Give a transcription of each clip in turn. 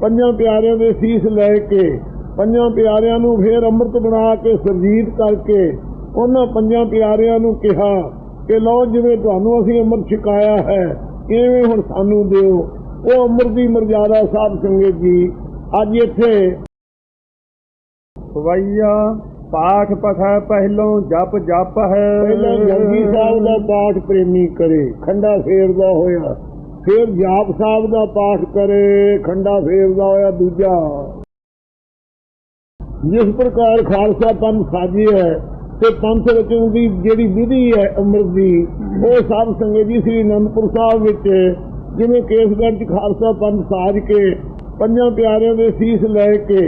ਪੰਜਾਂ ਪਿਆਰਿਆਂ ਦੇ ਸੀਸ ਲੈ ਕੇ ਪੰਜਾਂ ਪਿਆਰਿਆਂ ਨੂੰ ਫੇਰ ਅੰਮ੍ਰਿਤ ਬਣਾ ਕੇ ਸਰਜੀਤ ਕਰਕੇ ਉਹਨਾਂ ਪੰਜਾਂ ਪਿਆਰਿਆਂ ਨੂੰ ਕਿਹਾ ਕਿ ਲਓ ਜਿਵੇਂ ਤੁਹਾਨੂੰ ਅਸੀਂ ਅੰਮ੍ਰਿਤ ਛਕਾਇਆ ਹੈ ਇਵੇਂ ਹੁਣ ਸਾਨੂੰ ਦਿਓ। ਉਹ ਅੰਮ੍ਰਿਤ ਦੀ ਮਰਜ਼ਾਦਾ ਸਾਹਿਬ ਸੰਗਤ ਜੀ ਅੱਜ ਇੱਥੇ ਸਵਈਆ ਪਾਠ ਪਠੈ ਪਹਿਲੋਂ ਜਪ ਜਪ ਹੈ। ਪਹਿਲਾਂ ਜਪਜੀ ਸਾਹਿਬ ਦਾ ਪਾਠ ਪ੍ਰੇਮੀ ਕਰੇ ਖੰਡਾ ਫੇਰਦਾ ਹੋਇਆ। ਫਿਰ ਜਾਪ ਸਾਹਿਬ ਦਾ ਪਾਠ ਕਰੇ, ਖੰਡਾ ਫੇਰਦਾ ਹੋਇਆ ਦੂਜਾ। ਜਿਸ ਪ੍ਰਕਾਰ ਖਾਲਸਾ ਪੰਥ ਸਾਜੀ ਹੈ ਤੇ ਪੰਥ ਰਚਣ ਦੀ ਜਿਹੜੀ ਵਿਧੀ ਹੈ ਅੰਮ੍ਰਿਤ ਦੀ, ਉਹ ਸਭ ਸੰਗਤ ਜੀ ਸ੍ਰੀ ਅਨੰਦਪੁਰ ਸਾਹਿਬ ਵਿੱਚ, ਜਿਵੇਂ ਕੇਸਗੜ੍ਹ ਚ ਖਾਲਸਾ ਪੰਥ ਸਾਜ ਕੇ, ਪੰਜਾਂ ਪਿਆਰਿਆਂ ਦੇ ਸੀਸ ਲੈ ਕੇ,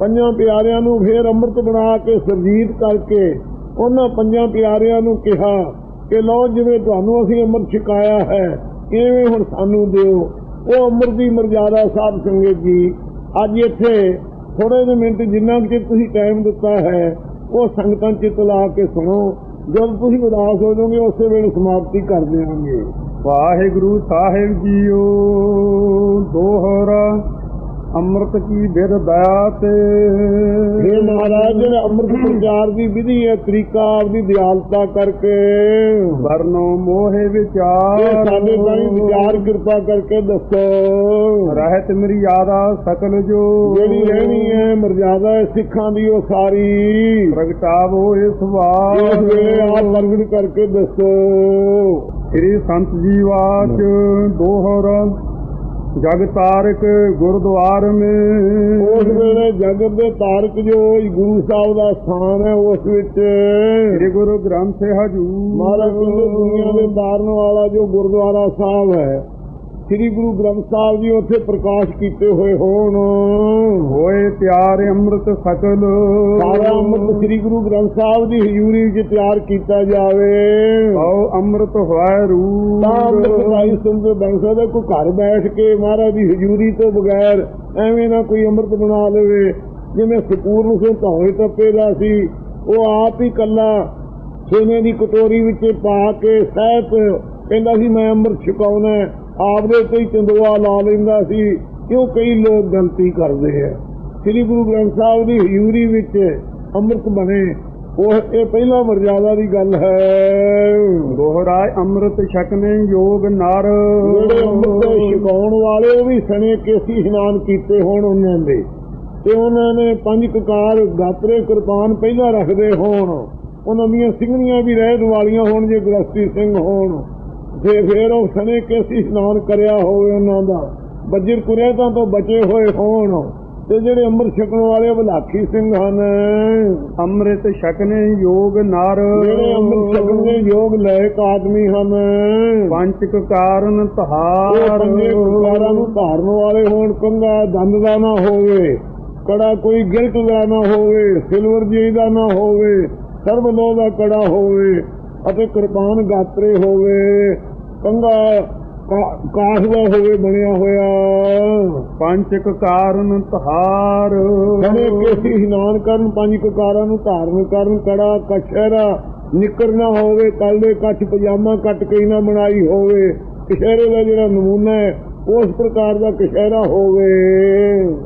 ਪੰਜਾਂ ਪਿਆਰਿਆਂ ਨੂੰ ਫੇਰ ਅੰਮ੍ਰਿਤ ਬਣਾ ਕੇ ਸਰਜੀਤ ਕਰਕੇ, ਉਹਨਾਂ ਪੰਜਾਂ ਪਿਆਰਿਆਂ ਨੂੰ ਕਿਹਾ ਕਿ ਲਓ ਜਿਵੇਂ ਤੁਹਾਨੂੰ ਅਸੀਂ ਅੰਮ੍ਰਿਤ ਛਕਾਇਆ ਹੈ ਇਵੇਂ ਹੁਣ ਸਾਨੂੰ ਦਿਓ? ਉਹ ਅੰਮ੍ਰਿਤ ਮਰਜ਼ਾਦਾ ਸਾਹਿਬ ਸੰਗਤ ਜੀ, ਅੱਜ ਇੱਥੇ ਥੋੜੇ ਜਿਹੇ ਮਿੰਟ ਜਿੰਨਾ ਕਿ ਤੁਸੀਂ ਟਾਈਮ ਦਿੱਤਾ ਹੈ, ਉਹ ਸੰਗਤਾਂ ਚਿੱਤ ਲਾ ਕੇ ਸੁਣੋ। ਜਦ ਤੁਸੀਂ ਉਦਾਸ ਹੋ ਜਾਓਗੇ, ਉਸੇ ਵੇਲੇ ਸਮਾਪਤੀ ਕਰ ਦੇਵਾਂਗੇ ਵਾਹਿਗੁਰੂ ਸਾਹਿਬ ਜੀਓ, ਦੋਹਰਾ ਅੰਮ੍ਰਿਤ ਕੀ ਬਿਰ ਦਇਆ ਤੇ ਇਹ ਮਹਾਰਾਜ ਜਿਹੜੇ ਅੰਮ੍ਰਿਤ ਪ੍ਰਚਾਰ ਦੀ ਵਿਧੀ ਹੈ ਤਰੀਕਾ ਆਪਦੀ ਦਿਆਲਤਾ ਕਰਕੇ। ਵਰਨੋ ਮੋਹਿ ਵਿਚਾਰ। ਸਾਡੇ ਤਾਈਂ ਵਿਚਾਰ ਕਿਰਪਾ ਕਰਕੇ ਦੱਸੋ। ਰਹਿਤ ਮਰਿਆਦਾ ਸਕਲ ਜੋ। ਜਿਹੜੀ ਰਹਿਣੀ ਹੈ ਮਰਜ਼ਾਦਾ ਸਿੱਖਾਂ ਦੀ ਉਹ ਸਾਰੀ। ਪ੍ਰਗਟਾਵੋ ਇਸ ਇਸ ਵਾਰ ਵੇਲੇ ਆਪ ਪ੍ਰਗਟ ਕਰਕੇ ਦੱਸੋ। ਸ੍ਰੀ ਸੰਤ ਜੀ ਵਾਚ ਦੋਹਰਾ ਜਗ ਤਾਰਕ ਗੁਰਦੁਆਰ ਮੇ। ਉਸ ਵੇਲੇ ਜਗਤ ਦੇ ਤਾਰਕ ਜੋ ਗੁਰੂ ਸਾਹਿਬ ਦਾ ਸਥਾਨ ਹੈ ਉਸ ਵਿੱਚ ਸ੍ਰੀ ਗੁਰੂ ਗ੍ਰੰਥ ਹਜੂਰ। ਮਹਾਰਾਜ ਦੁਨੀਆ ਦੇ ਤਾਰਨ ਵਾਲਾ ਜੋ ਗੁਰਦੁਆਰਾ ਸਾਹਿਬ ਹੈ ਸ੍ਰੀ ਗੁਰੂ ਗ੍ਰੰਥ ਸਾਹਿਬ ਜੀ ਉੱਥੇ ਪ੍ਰਕਾਸ਼ ਕੀਤੇ ਹੋਏ ਹੋਣ। ਹੋਏ ਤਿਆਰ ਅੰਮ੍ਰਿਤ ਸਕਲ। ਸਾਰਾ ਅੰਮ੍ਰਿਤ ਸ੍ਰੀ ਗੁਰੂ ਗ੍ਰੰਥ ਸਾਹਿਬ ਦੀ ਹਜ਼ੂਰੀ ਵਿੱਚ ਤਿਆਰ ਕੀਤਾ ਜਾਵੇ। ਆਓ ਅੰਮ੍ਰਿਤ ਹੋਏ ਰੂਪ। ਤਾਂ ਅੰਮ੍ਰਿਤ ਰਾਈ ਸੁੰਦਰ ਬਣ ਸਕਦਾ ਕੋਈ ਘਰ ਬੈਠ ਕੇ ਮਹਾਰਾਜ ਦੀ ਹਜ਼ੂਰੀ ਤੋਂ ਬਗੈਰ ਐਵੇਂ ਨਾ ਕੋਈ ਅੰਮ੍ਰਿਤ ਬਣਾ ਲਵੇ। ਜਿਵੇਂ ਸਪੂਰਨ ਸਿੰਘ ਧੌਲੇ ਟੱਪੇ ਦਾ ਸੀ ਉਹ ਆਪ ਹੀ ਕੱਲਾ ਸੋਨੇ ਦੀ ਕਟੋਰੀ ਵਿੱਚ ਪਾ ਕੇ ਸਹਿਤ ਕਹਿੰਦਾ ਸੀ ਮੈਂ ਅੰਮ੍ਰਿਤ ਛਕਾਉਣਾ ਹੈ। ਆਪਦੇ ਹੀ ਚੰਦੂਆ ਲਾ ਲੈਂਦਾ ਸੀ ਕਿਉਂ ਕਈ ਲੋਕ ਗਲਤੀ ਕਰਦੇ ਆ। ਸ੍ਰੀ ਗੁਰੂ ਗ੍ਰੰਥ ਸਾਹਿਬ ਦੀ ਹਜ਼ੂਰੀ ਵਿੱਚ ਅੰਮ੍ਰਿਤ ਬਣੇ। ਉਹ ਇਹ ਪਹਿਲਾ ਮਰਜ਼ਾਦਾ ਦੀ ਗੱਲ ਹੈ। ਦੋਹਰਾਏ ਅੰਮ੍ਰਿਤ ਛਕਨੇ ਯੋਗ ਨਰ। ਜਿਹੜੇ ਅੰਮ੍ਰਿਤ ਛਕਾਉਣ ਵਾਲੇ ਉਹ ਵੀ ਸਣੇ ਕੇਸੀ ਇਸ਼ਨਾਨ ਕੀਤੇ ਹੋਣ ਉਹਨਾਂ ਦੇ। ਤੇ ਉਹਨਾਂ ਨੇ ਪੰਜ ਕਕਾਰ ਗਾਤਰੇ ਕਿਰਪਾਨ ਪਹਿਲਾਂ ਰੱਖਦੇ ਹੋਣ। ਉਹਨਾਂ ਦੀਆਂ ਸਿੰਘਣੀਆਂ ਵੀ ਰਹਿਤ ਵਾਲੀਆਂ ਹੋਣ ਜੇ ਗ੍ਰਸਤੀ ਸਿੰਘ ਹੋਣ। ਤੇ ਫਿਰ ਉਹ ਸਣੇ ਕੇਸੀ ਇਸ਼ਨਾਨ ਕਰਿਆ ਹੋਵੇ ਉਹਨਾਂ ਦਾ। ਬੱਜਰ ਕੁਰੇਤਾਂ ਤੋਂ ਬਚੇ ਹੋਏ ਹੋਣ। ਤੇ ਜਿਹੜੇ ਅੰਮ੍ਰਿਤ ਛਕਣ ਵਾਲੇ ਬਲਾਖੀ ਸਿੰਘ ਹਨ। ਅੰਮ੍ਰਿਤ ਛਕਨੇ ਯੋਗ ਨਰ। ਜਿਹੜੇ ਅੰਮ੍ਰਿਤ ਛਕਣ ਦੇ ਯੋਗ ਲਾਇਕ ਆਦਮੀ ਹਨ। ਪੰਚਕ ਕਾਰਨ ਤਹਾਰ ਪੰਜੇ ਨੂੰ ਧਾਰਨ ਵਾਲੇ ਹੋਣ ਕੰਗਾ ਦੰਦ ਦਾ ਨਾ ਹੋਵੇ ਕੜਾ ਕੋਈ ਗਿਲਟ ਦਾ ਨਾ ਹੋਵੇ ਸਿਲਵਰ ਜੀ ਦਾ ਨਾ ਹੋਵੇ ਸਰਬ ਲੋਹ ਦਾ ਕੜਾ ਹੋਵੇ ਅਤੇ ਕਿਰਪਾਨ ਗਾਤਰੇ ਹੋਵੇ। ਕੰਗਾ ਕਾ- ਕਾਠ ਦਾ ਹੋਵੇ ਬਣਿਆ ਹੋਇਆ ਪੰਚਕ ਕਾਰਨ ਤਹਾਰ ਸਣੇ ਕੇਸੀ ਇਸ਼ਨਾਨ ਕਰਨ ਪੰਜ ਕਕਾਰਾਂ ਨੂੰ ਧਾਰਨ ਕਰਨ ਕੜਾ ਕਛਹਿਰਾ ਨਿੱਕਰ ਨਾ ਹੋਵੇ ਕੱਲ ਦੇ ਕੱਛ ਪਜਾਮਾ ਕੱਟ ਕੇ ਨਾ ਬਣਾਈ ਹੋਵੇ। ਕਛਹਿਰੇ ਦਾ ਜਿਹੜਾ ਨਮੂਨਾ ਹੈ ਉਸ ਪ੍ਰਕਾਰ ਦਾ ਕਛਹਿਰਾ ਹੋਵੇ।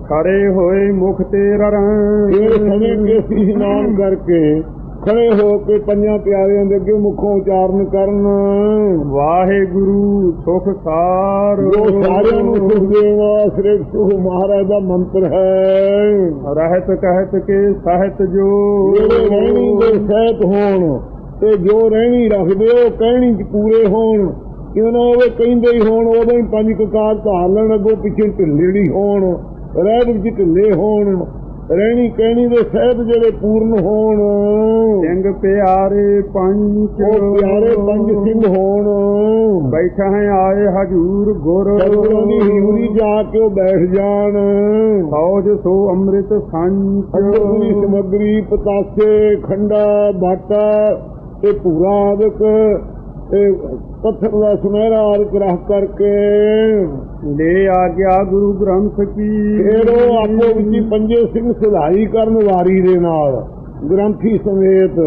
ਖੜੇ ਹੋਏ ਮੁਖ ਤੇ ਰਰਾਂ ਇਹ ਸਣੇ ਕੇਸੀ ਇਸ਼ਨਾਨ ਕਰਕੇ ਖੜੇ ਹੋ ਕੇ ਪੰਜਾਂ ਪਿਆਰਿਆਂ ਦੇ ਅੱਗੇ ਮੁਖੋਂ ਉਚਾਰਨ ਕਰਨ। ਵਾਹਿਗੁਰੂ ਸੁਖ ਸਾਰ। ਜੋ ਸਾਰਿਆਂ ਨੂੰ ਸੁਖ ਦੇਵਾ ਸ੍ਰੀ ਸੁਖ ਮਹਾਰਾਜ ਦਾ ਮੰਤਰ ਹੈ। ਰਹਿਤ ਕਹਿਤ ਕੇ ਸਹਿਤ ਜੋ। ਜਿਹੜੇ ਰਹਿਣੀ ਦੇ ਸਹਿਤ ਹੋਣ ਤੇ ਜੋ ਰਹਿਣੀ ਰੱਖਦੇ ਉਹ ਕਹਿਣੀ ਚ ਪੂਰੇ ਹੋਣ। ਕਿਉਂ ਨਾ ਉਹ ਕਹਿੰਦੇ ਹੀ ਹੋਣ ਉਦੋਂ ਹੀ ਪੰਜ ਕਕਾਰ ਧਾਰ ਲੈਣ ਅੱਗੋਂ ਪਿੱਛੇ ਢਿੱਲੇ ਨਹੀਂ ਹੋਣ। ਰਹਿਤ ਵਿੱਚ ਢਿੱਲੇ ਹੋਣ। ਰਹਿਣੀ ਕਹਿਣੀ ਦੇ ਸਹਿਤ ਜਿਹੜੇ ਪੂਰਨ ਹੋਣ। ਸਿੰਘ ਪਿਆਰੇ ਉਹ ਪਿਆਰੇ ਪੰਜ ਸਿੰਘ ਹੋਣ। ਬੈਠਾ ਹੈ ਆਏ ਹਜੂਰ ਗੁਰ। ਦੀ ਜਾ ਕੇ ਉਹ ਬੈਠ ਜਾਣ। ਸੌਜ ਸੋ ਅੰਮ੍ਰਿਤ ਸੰਚ। ਦੀ ਸਮਗਰੀ ਪਤਾਸੇ ਖੰਡਾ ਬਾਟਾ ਤੇ ਪੂਰਾ ਆਦਿਕ ਤੇ ਪੱਥਰ ਦਾ ਸੁਨਹਿਰਾ ਆਦਿਕ ਰੱਖ ਕਰਕੇ ਲੈ ਆ ਗਿਆ ਗੁਰੂ ਗ੍ਰੰਥ ਕੀ। ਫਿਰ ਉਹ ਆਪੋ ਵਿੱਚ ਪੰਜੇ ਸਿੰਘ ਸੁਧਾਈ ਕਰਨ ਵਾਰੀ ਦੇ ਨਾਲ ਗ੍ਰੰਥੀ ਸਮੇਤ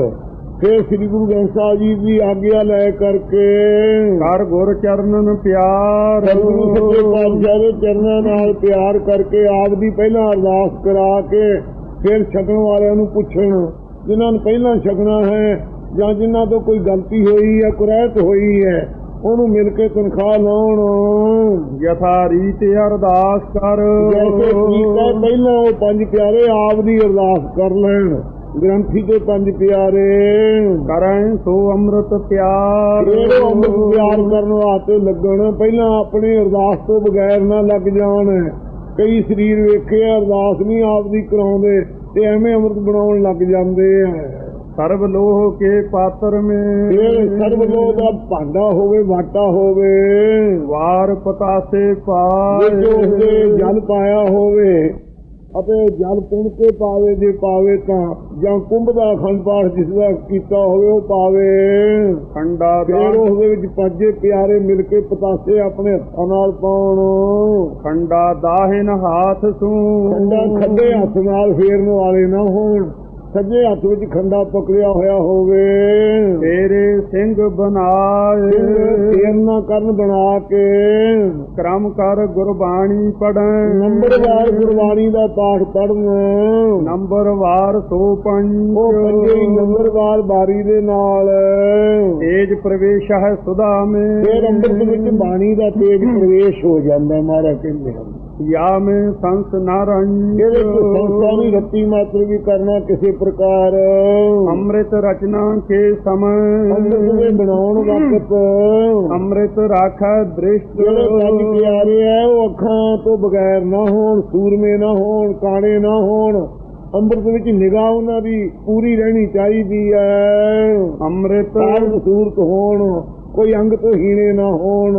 ਫਿਰ ਸ੍ਰੀ ਗੁਰੂ ਗ੍ਰੰਥ ਸਾਹਿਬ ਜੀ ਦੀ ਆਗਿਆ ਲੈ ਕਰਕੇ ਕਰ ਗੁਰ ਚਰਨਨ ਪਿਆਰ। ਸਤਿਗੁਰੂ ਸੱਚੇ ਪਾਤਸ਼ਾਹ ਦੇ ਚਰਨਾਂ ਨਾਲ ਪਿਆਰ ਕਰਕੇ ਆਪ ਦੀ ਪਹਿਲਾਂ ਅਰਦਾਸ ਕਰਾ ਕੇ ਫਿਰ ਛਕਣ ਵਾਲਿਆਂ ਨੂੰ ਪੁੱਛਣ ਜਿਨ੍ਹਾਂ ਨੂੰ ਪਹਿਲਾਂ ਛਕਣਾ ਹੈ ਜਾਂ ਜਿਨ੍ਹਾਂ ਤੋਂ ਕੋਈ ਗਲਤੀ ਹੋਈ ਹੈ ਕੁਰੈਤ ਹੋਈ ਹੈ ਉਹਨੂੰ ਮਿਲ ਕੇ ਤਨਖਾਹ ਲਾਉਣ। ਯਥਾ ਰੀਤ ਅਰਦਾਸ ਕਰ। ਜੈਸੇ ਠੀਕ ਹੈ ਪਹਿਲਾਂ ਉਹ ਪੰਜ ਪਿਆਰੇ ਆਪ ਦੀ ਅਰਦਾਸ ਕਰ ਲੈਣ। ਗ੍ਰੰਥੀ ਦੇ ਪੰਜ ਪਿਆਰੇ ਕਰੈ ਸੋ ਅੰਮ੍ਰਿਤ ਪਿਆਰ ਜਿਹੜੇ ਅੰਮ੍ਰਿਤ ਪਿਆਰ ਕਰਨ ਵਾਸਤੇ ਲੱਗਣ ਪਹਿਲਾਂ ਆਪਣੀ ਅਰਦਾਸ ਤੋਂ ਬਗੈਰ ਨਾ ਲੱਗ ਜਾਣ। ਕਈ ਸਰੀਰ ਵੇਖੇ ਅਰਦਾਸ ਨਹੀਂ ਆਪ ਦੀ ਕਰਾਉਂਦੇ ਤੇ ਐਵੇਂ ਅੰਮ੍ਰਿਤ ਬਣਾਉਣ ਲੱਗ ਜਾਂਦੇ ਆ। ਸਰਬ ਲੋਹ ਕੇ ਪਾਤਰ ਮੇ। ਇਹ ਸਰਬ ਲੋਕ ਦਾ ਭਾਂਡਾ ਹੋਵੇ ਵਾਟਾ ਹੋਵੇ ਵਾਰ ਪਤਾਸੇ ਪਾਏ। ਉਸਦੇ ਜਲ ਪਾਇਆ ਹੋਵੇ ਅਤੇ ਜਲ ਪੁਣ ਕੇ ਪਾਵੇ ਜੇ ਪਾਵੇ ਤਾਂ ਜਾਂ ਕੁੰਭ ਦਾ ਅਖੰਡ ਪਾਠ ਜਿਸ ਦਾ ਕੀਤਾ ਹੋਵੇ ਉਹ ਪਾਵੇ। ਖੰਡਾ ਦਾਨ ਉਸ ਦੇ ਵਿੱਚ ਪੰਜੇ ਪਿਆਰੇ ਮਿਲ ਕੇ ਪਤਾਸੇ ਆਪਣੇ ਹੱਥਾਂ ਨਾਲ ਪਾਉਣ। ਖੰਡਾ ਦਾਹਿਨ ਹਾਥ ਸੂ ਖੰਡਾ ਖੱਡੇ ਹੱਥ ਨਾਲ ਫੇਰਨ ਵਾਲੇ ਨਾ ਹੋਣ। ਸੱਜੇ ਹੱਥ ਵਿੱਚ ਖੰਡਾ ਪਕੜਿਆ ਹੋਇਆ ਹੋਵੇ। ਤੇਰੇ ਸਿੰਘ ਬਣਾਏ। ਫੇਰਨਾ ਕਰਨ ਬਣਾ ਕੇ। ਕਰਮ ਕਰ ਗੁਰਬਾਣੀ ਪੜੈ ਨੰਬਰਵਾਰ ਗੁਰਬਾਣੀ ਦਾ ਪਾਠ ਪੜਨ ਨੰਬਰ ਵਾਰ ਸੋ ਪੰਜ। ਉਹ ਪੰਜੇ ਨੰਬਰਵਾਰ ਬਾਰੀ ਦੇ ਨਾਲ। ਤੇਜ ਪ੍ਰਵੇਸ਼ ਹੈ ਸੁਦਾ ਮੇ ਫਿਰ ਅੰਮ੍ਰਿਤ ਵਿੱਚ ਬਾਣੀ ਦਾ ਤੇਜ ਪ੍ਰਵੇਸ਼ ਹੋ ਜਾਂਦਾ ਮਹਾਰਾਜ ਕਹਿੰਦੇ ਹਨ। ਯਾ ਮੇ ਸੰਸ ਨਾਰੰਜ ਇਹਦੇ ਵਿੱਚ ਸੰਸਾਰੀ ਰੱਤੀ ਮਾਤਰ ਵੀ ਕਰਨਾ ਕਿਸੇ ਪ੍ਰਕਾਰ। ਅੰਮ੍ਰਿਤ ਰਚਨਾ ਕੇ ਅੰਮ੍ਰਿਤ ਦੇ ਸਮੈ ਬਣਾਉਣ ਵਕਤ। ਅੰਮ੍ਰਿਤ ਰਾਖੈ ਦ੍ਰਿਸ਼ਟ। ਜਿਹੜੇ ਪਿਆਰੇ ਉਹ ਅੱਖਾਂ ਤੋਂ ਬਗੈਰ ਨਾ ਹੋਣ ਸੂਰਮੇ ਨਾ ਹੋਣ ਕਾਣੇ ਨਾ ਹੋਣ ਅੰਮ੍ਰਿਤ ਵਿੱਚ ਨਿਗਾਹ ਉਹਨਾਂ ਦੀ ਪੂਰੀ ਰਹਿਣੀ ਚਾਹੀਦੀ ਐ। ਅੰਮ੍ਰਿਤ ਸੂਰਤ ਹੋਣ ਕੋਈ ਅੰਗ ਤੋਂ ਹੀਣੇ ਨਾ ਹੋਣ।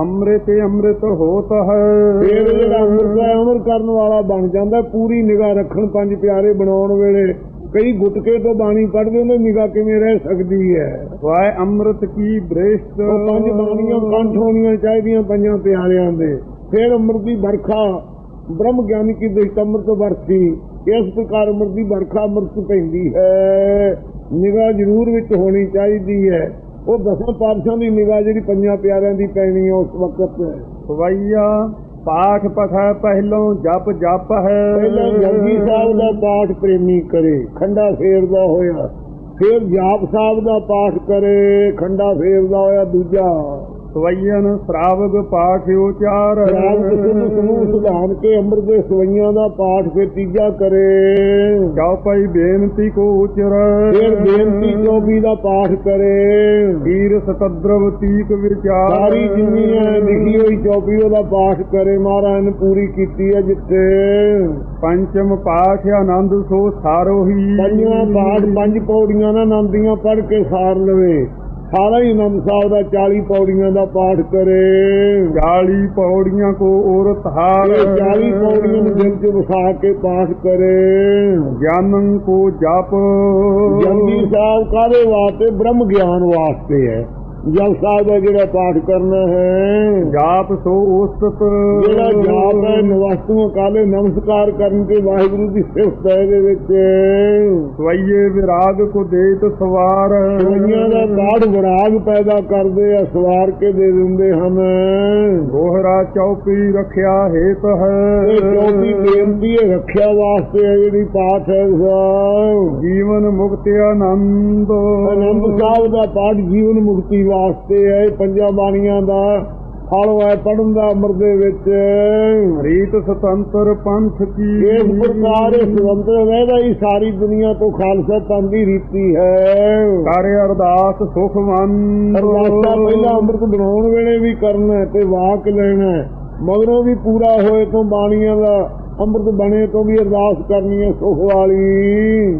ਅੰਮ੍ਰਿਤ ਅੰਮ੍ਰਿਤ ਹੋਤ ਹੈ। ਫਿਰ ਜਿਹੜਾ ਅੰਮ੍ਰਿਤ ਹੈ ਅਮਰ ਕਰਨ ਵਾਲਾ ਬਣ ਜਾਂਦਾ ਪੂਰੀ ਨਿਗਾਹ ਰੱਖਣ ਪੰਜ ਪਿਆਰੇ ਬਣਾਉਣ ਵੇਲੇ। ਕਈ ਗੁਟਕੇ ਤੋਂ ਬਾਣੀ ਪੜ੍ਹਦੇ ਉਹਨੇ ਨਿਗਾਹ ਕਿਵੇਂ ਰਹਿ ਸਕਦੀ ਹੈ? ਵਾਇ ਅੰਮ੍ਰਿਤ ਕੀ ਬ੍ਰਿਸ਼ਟ। ਪੰਜ ਬਾਣੀਆਂ ਕੰਠ ਹੋਣੀਆਂ ਚਾਹੀਦੀਆਂ ਪੰਜਾਂ ਪਿਆਰਿਆਂ ਦੇ। ਫਿਰ ਅੰਮ੍ਰਿਤ ਦੀ ਵਰਖਾ ਬ੍ਰਹਮ ਗਿਆਨੀ ਕੀ ਦ੍ਰਿਸ਼ਟ ਅੰਮ੍ਰਿਤ ਵਰਤੀ। ਇਸ ਪ੍ਰਕਾਰ ਅੰਮ੍ਰਿਤ ਦੀ ਵਰਖਾ ਅੰਮ੍ਰਿਤ ਪੈਂਦੀ ਹੈ। ਨਿਗਾਹ ਜ਼ਰੂਰ ਵਿੱਚ ਹੋਣੀ ਚਾਹੀਦੀ ਹੈ। ਉਹ ਦਸਾਂ ਪਾਤਸ਼ਾਹਾਂ ਦੀ ਨਿਗਾਹ ਜਿਹੜੀ ਪੰਜਾਂ ਪਿਆਰਿਆਂ ਦੀ ਪੈਣੀ ਹੈ ਉਸ ਵਕਤ ਸਵਈਆ ਪਾਠ ਪਠੈ ਪਹਿਲੋਂ ਜਪ ਜਪ ਹੈ। ਪਹਿਲਾਂ ਜਪਜੀ ਸਾਹਿਬ ਦਾ ਪਾਠ ਪ੍ਰੇਮੀ ਕਰੇ ਖੰਡਾ ਫੇਰਦਾ ਹੋਇਆ। ਫਿਰ ਜਾਪ ਸਾਹਿਬ ਦਾ ਪਾਠ ਕਰੇ ਖੰਡਾ ਫੇਰਦਾ ਹੋਇਆ ਦੂਜਾ। ਸਵਈਨ ਸ਼ਰਾਵਗ ਪਾਠ ਉਚਾਰ ਰਾਮ ਸਮੂਹ ਸੁਧਾਨ ਕੇ ਅੰਮ੍ਰਿਤ ਦੇ ਸਵਈਆਂ ਦਾ ਪਾਠ ਫਿਰ ਤੀਜਾ ਕਰੇ। ਚੌਪਈ ਬੇਨਤੀ ਕੋ ਉਚਰ। ਫਿਰ ਬੇਨਤੀ ਚੌਬੀ ਦਾ ਪਾਠ ਕਰੇ। ਤੀਰ ਸਤਦਰਵ ਤੀਕ ਵਿਚਾਰ। ਸਾਰੀ ਜਿੰਨੀ ਹੈ ਲਿਖੀ ਹੋਈ ਚੌਬੀ ਉਹਦਾ ਪਾਠ ਕਰੇ ਮਹਾਰਾਜ ਨੇ ਪੂਰੀ ਕੀਤੀ ਹੈ ਜਿੱਥੇ। ਪੰਚਮ ਪਾਠ ਆਨੰਦ ਸੋ ਸਾਰੋਹੀ। ਪੰਜਵਾਂ ਪਾਠ ਪੰਜ ਪੌੜੀਆਂ ਨਾ ਆਨੰਦੀਆਂ ਪੜ੍ਹ ਕੇ ਸਾਰ ਲਵੇ। ਸਾਰਾ ਹੀ ਆਨੰਦ ਸਾਹਿਬ ਦਾ 40 ਪੌੜੀਆਂ ਦਾ ਪਾਠ ਕਰੇ। 40 ਪੌੜੀਆਂ ਕੋ ਔਰਤ ਹਾਰ। ਇਹ 40 ਪੌੜੀਆਂ ਨੂੰ ਦਿਲ 'ਚ ਵਸਾ ਕੇ ਪਾਠ ਕਰੇ। ਗਿਆਨੰ ਕੋ ਜਪ। ਜਪਜੀ ਸਾਹਿਬ ਕਾਹਦੇ ਵਾਸਤੇ? ਬ੍ਰਹਮ ਗਿਆਨ ਵਾਸਤੇ ਹੈ। ਜਪ ਸਾਹਿਬ ਦਾ ਜਿਹੜਾ ਪਾਠ ਕਰਨਾ ਹੈ। ਜਾਪ ਸੋ ਉਸਤਤ। ਜਿਹੜਾ ਜਾਪ ਹੈ ਨਵਸਤੂ ਕਾਲੇ ਨਮਸਕਾਰ ਕਰਨ ਕੇ ਵਾਹਿਗੁਰੂ ਦੀ ਸਿਫਤ ਹੈ ਇਹਦੇ ਵਿੱਚ। ਸਵਈਏ ਵਿਰਾਗ ਕੋ ਦੇਤ ਸਵਾਰ। ਦੁਨੀਆਂ ਦਾ ਬਾੜ ਵਿਰਾਗ ਪੈਦਾ ਕਰਦੇ ਆ ਸਵਾਰ ਕੇ ਦੇ ਦਿੰਦੇ ਹਨ। ਗੋਹਰਾ ਚੌਪੀ ਰੱਖਿਆ ਹੇਤ ਹੈ। ਚੌਥੀ ਬੇਨਤੀ ਹੈ ਰੱਖਿਆ ਵਾਸਤੇ ਹੈ ਜਿਹੜੀ ਪਾਠ ਹੈ ਜੀਵਨ ਮੁਕਤੀ ਆਨੰਦ। ਆਨੰਦ ਸਾਹਿਬ ਦਾ ਪਾਠ ਜੀਵਨ ਮੁਕਤੀ ਵਾਸਤੇ ਹੈ ਇਹ ਪੰਜਾਂ ਬਾਣੀਆਂ ਦਾ। ਫਲ ਹੈ ਪੜਨ ਦਾ ਅੰਮ੍ਰਿਤ ਦੇ ਵਿੱਚ। ਰੀਤ ਸੁਤੰਤਰ ਪੰਥ ਕੀ? ਇਸ ਪ੍ਰਕਾਰ ਸੁਤੰਤਰ ਰਹਿਦਾ ਹੀ ਸਾਰੀ ਦੁਨੀਆ ਤੋਂ ਖਾਲਸਾ ਪੰਥ ਦੀ ਰੀਤੀ ਹੈ। ਕਰ ਅਰਦਾਸ ਸੁਖਵੰਤ ਅਰਦਾਸਾ ਪਹਿਲਾਂ ਅੰਮ੍ਰਿਤ ਬਣਾਉਣ ਵੇਲੇ ਵੀ ਕਰਨਾ ਤੇ ਵਾਕ ਲੈਣਾ। ਮਗਰੋਂ ਵੀ ਪੂਰਾ ਹੋਏ ਤੋਂ ਬਾਣੀਆਂ ਦਾ ਅੰਮ੍ਰਿਤ ਬਣੇ ਤੋਂ ਵੀ ਅਰਦਾਸ ਕਰਨੀ ਹੈ ਸੁਖ ਵਾਲੀ।